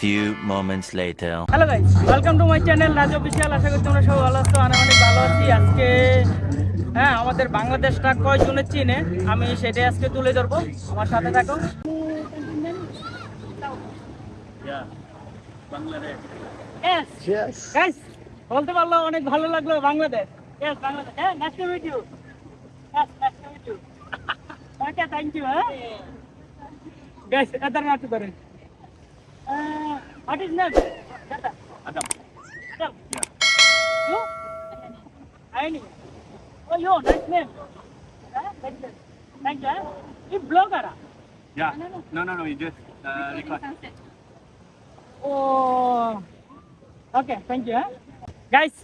few moments later. Hello guys welcome to my channel Raj official আশা করি তোমরা সবাই ভালো আছো আর আমি অনেক ভালো আছি। আজকে হ্যাঁ আমাদের বাংলাদেশটা কয়জনের চিনে? আমি সেটাই আজকে তুলে ধরবো আমার সাথে থাকো। Yes. Guys, বলতে পারল অনেক ভালো লাগল বাংলাদেশ। Yes, বাংলাদেশ। হ্যাঁ nice to meet you Yes, nice to meet you. Okay, thank you, হ্যাঁ। Guys, এদার পারেন Uh, what is name? Data. Adam. Adam. You? Aini. Oh, you, nice name. Huh? Nice name. Thank you. Huh? You blogger. ah? Yeah. No, no. No, no, no. You just uh, record. Oh. Okay, thank you. হ্যাঁ guys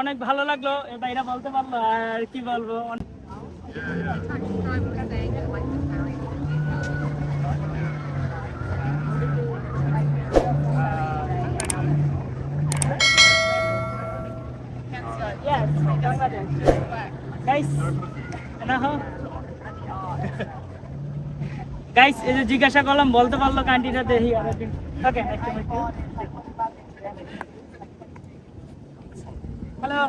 অনেক ভালো লাগলো এটা এরা বলতে পারলো আর কি বলবো গাইস এই যে জিজ্ঞাসা করলাম বলতে পারল কান্ট্রিটা দেখি okay hello?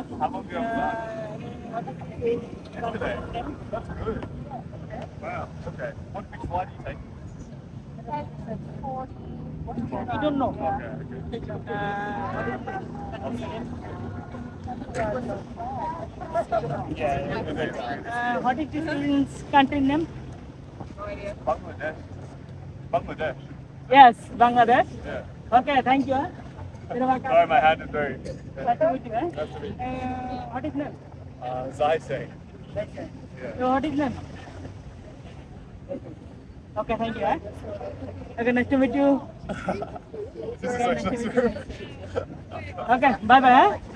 I don't know. Okay. okay. Uh, what is this country name? Bangladesh. Bangladesh. Yes, Bangladesh. Yeah. Okay, thank you. Sorry, my hand is very. Nice to meet you. Eh? Uh, what is name? Uh, Zaisei. Okay. Yeah. So what is name? Okay, thank you. Eh? Okay, nice to meet you. this is so nice to meet you. Okay, bye bye. Eh?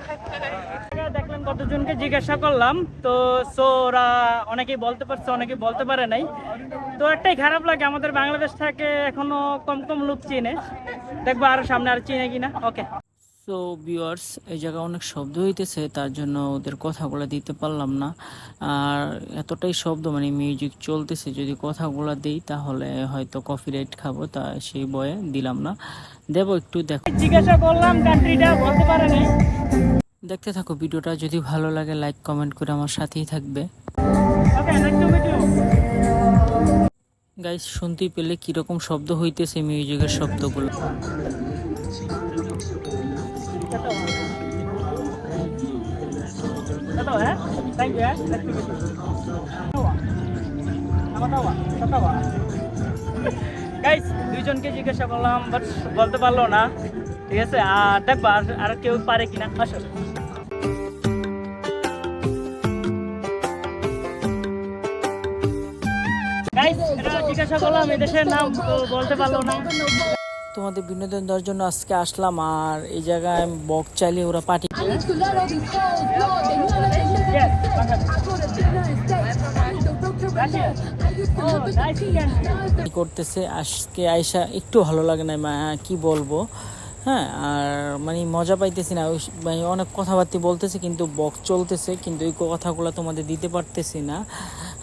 কতজনকে জিজ্ঞাসা করলাম তো so ওরা অনেকেই বলতে পারছে অনেকেই বলতে পারে নাই। তো একটাই খারাপ লাগে আমাদের বাংলাদেশ থেকে এখনও কম কম লোক চিনে। দেখব আরও সামনে আর চিনে কিনা। ওকে সো ভিউয়ার্স এই জায়গায় অনেক শব্দ হইতেছে তার জন্য ওদের কথাগুলো দিতে পারলাম না। আর এতটাই শব্দ মানে মিউজিক চলতেছে যদি কথাগুলো দিই তাহলে হয়তো কফি কপিরাইট খাব তা সেই বয়ে দিলাম না। দেবো একটু দেখো। জিজ্ঞাসা করলাম কান্ট্রিটা বলতে পারে নাই। দেখতে থাকো ভিডিওটা যদি ভালো লাগে লাইক কমেন্ট করে আমার সাথেই থাকবে। গাইস শুনতেই পেলে কীরকম শব্দ হইতেছে মিউজিকের শব্দগুলো। গাইস দুইজনকে জিজ্ঞাসা করলাম বাট বলতে পারল না। ঠিক আছে? আর দেখবা আর আর কেউ পারে কিনা? আসো। জিজ্ঞাসা করলাম এদেশের নাম বলতে পারল না। তোমাদের বিনোদন দেওয়ার জন্য আজকে আসলাম আর এই জায়গায় বক চালিয়ে ওরা পার্টি করতেছে? আজকে আয়সা একটু ভালো লাগে না মা কি বলব? হ্যাঁ আর মানে মজা পাইতেছি না। ওই মানে অনেক কথাবার্তা বলতেছে, কিন্তু বক চলতেছে, কিন্তু এই কথাগুলো তোমাদের দিতে পারতেছি না।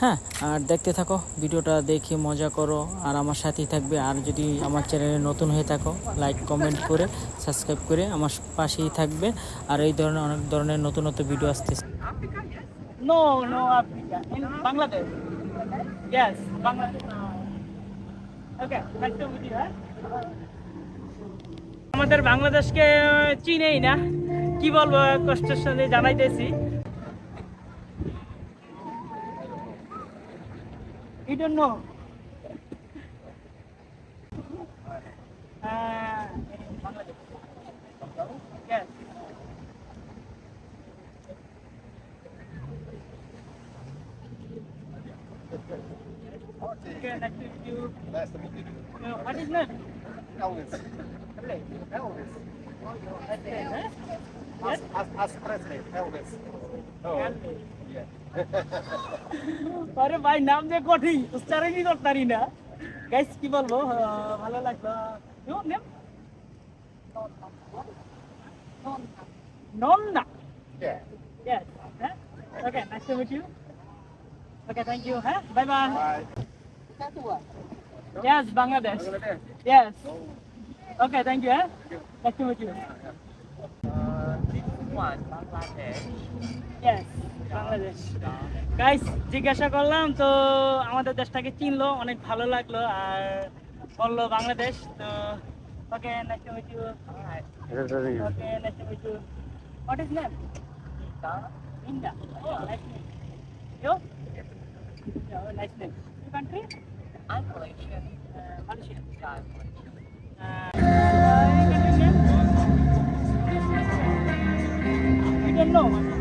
হ্যাঁ আর দেখতে থাকো, ভিডিওটা দেখে মজা করো, আর আমার সাথেই থাকবে। আর যদি আমার চ্যানেলে নতুন হয়ে থাকো লাইক কমেন্ট করে সাবস্ক্রাইব করে আমার পাশেই থাকবে। আর এই ধরনের অনেক ধরনের নতুন নতুন ভিডিও আসতেছে। আমাদের বাংলাদেশকে চিনেই না। কি বলব, কষ্টের সাথে জানাইতেছি। You don't know. Uh. Yes. Uh, what is name? Elvis. Elvis. As, president, Elvis. Oh, Elvis. yeah. আরে ভাই নাম যে কঠিন উচ্চারণই করতারি না গাইস কি বলবো আহ, ভালো লাগলো ইউ নেম নন্না Yeah. Yes. Huh? Okay, nice to meet you. Okay, thank you. Huh? Bye bye. Bye. Yes, Bangladesh. Bangladesh. Yes. Okay, thank you. Eh? Nice to meet you. One Bangladesh. Yes, Bangladesh guys জিজ্ঞাসা করলাম তো আমাদের দেশটাকে চিনলো অনেক ভালো লাগল আর বলল বাংলাদেশ তো okay nice to meet you okay nice to meet you what is name ইন্ডা nice to meet you nice name you country I'm Malaysian. Malaysia Yeah, I'm Malaysian. Uh, no.